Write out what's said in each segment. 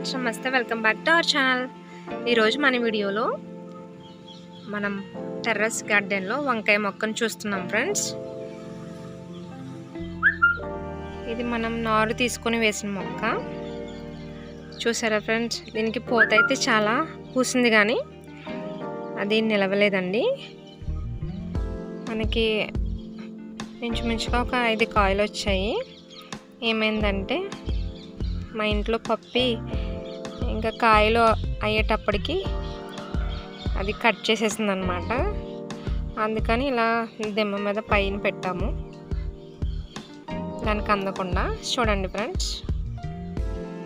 Friends నమస్తే. Welcome back to our channel. ఈరోజు మన వీడియోలో మనం టెర్రస్ గార్డెన్లో వంకాయ మొక్కను చూస్తున్నాం ఫ్రెండ్స్. ఇది మనం నారు తీసుకొని వేసిన మొక్క. చూసారా ఫ్రెండ్స్? దీనికి పూత అయితే చాలా పూసింది కానీ అది నిలవలేదండి. మనకి మించుమించుగా ఒక ఐదు కాయలు వచ్చాయి. ఏమైందంటే మా ఇంట్లో పప్పి ఇంకా కాయలు అయ్యేటప్పటికి అది కట్ చేసేసింది అనమాట అందుకని ఇలా దిమ్మ మీద పైన పెట్టాము. దానికి అందకుండా చూడండి ఫ్రెండ్స్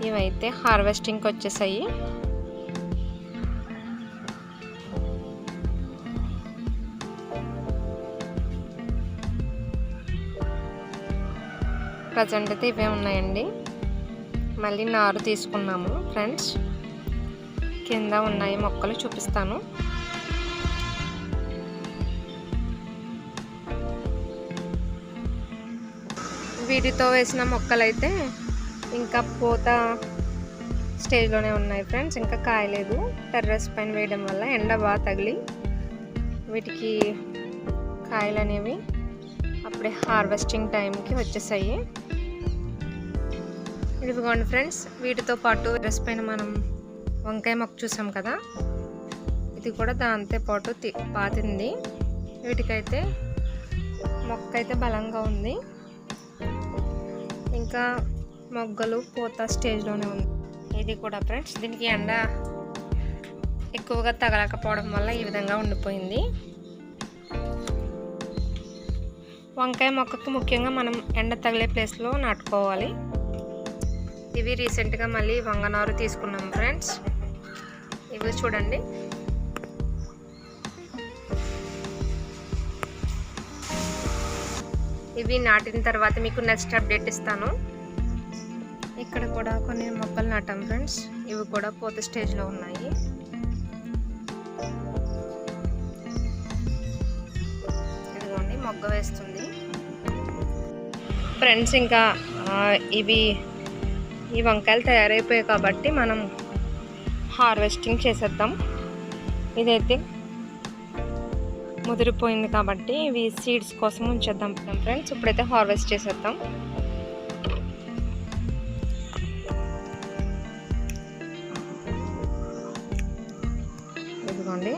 ఇవైతే హార్వెస్టింగ్కి వచ్చేసాయి. ప్రజెంట్ అయితే ఇవే ఉన్నాయండి. మళ్ళీ నారు తీసుకున్నాము ఫ్రెండ్స్. కింద ఉన్నాయి మొక్కలు చూపిస్తాను. వీటితో వేసిన మొక్కలైతే ఇంకా పూత స్టేజ్లోనే ఉన్నాయి ఫ్రెండ్స్. ఇంకా కాయలేదు. టెర్రస్ పైన వేయడం వల్ల ఎండ బాగా తగిలి వీటికి కాయలు అనేవి అప్పుడే హార్వెస్టింగ్ టైంకి వచ్చేసాయి. ఇదిగోండి ఫ్రెండ్స్ వీటితో పాటు డ్రెస్ పైన మనం వంకాయ మొక్క చూసాం కదా? ఇది కూడా దాంతో పాటు పాతింది. వీటికైతే మొక్క అయితే బలంగా ఉంది. ఇంకా మొగ్గలు పూత స్టేజ్లోనే ఉంది. ఇది కూడా ఫ్రెండ్స్ దీనికి ఎండ ఎక్కువగా తగలకపోవడం వల్ల ఈ విధంగా ఉండిపోయింది. వంకాయ మొక్కకి ముఖ్యంగా మనం ఎండ తగిలే ప్లేస్లో నాటుకోవాలి. ఇవి రీసెంట్గా మళ్ళీ వంగనారు తీసుకున్నాం ఫ్రెండ్స్. ఇవి చూడండి. ఇవి నాటిన తర్వాత మీకు నెక్స్ట్ అప్డేట్ ఇస్తాను. ఇక్కడ కూడా కొన్ని మొక్కలు నాటాం ఫ్రెండ్స్. ఇవి కూడా పూత స్టేజ్లో ఉన్నాయి. ఇదిగోండి మొగ్గ వేస్తుంది. ఫ్రెండ్స్ ఇంకా ఇవి ఈ వంకాయలు తయారైపోయాయి కాబట్టి మనం హార్వెస్టింగ్ చేసేద్దాం. ఇదైతే ముదిరిపోయింది కాబట్టి ఇవి సీడ్స్ కోసం ఉంచేద్దాం ఫ్రెండ్స్. ఇప్పుడైతే హార్వెస్ట్ చేసేద్దాం. ఇదిగోండి.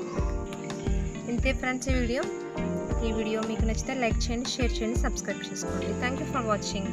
ఇంతే ఫ్రెండ్స్ ఈ వీడియో. ఈ వీడియో మీకు నచ్చితే లైక్ చేయండి షేర్ చేయండి సబ్స్క్రైబ్ చేసుకోండి. Thank you for watching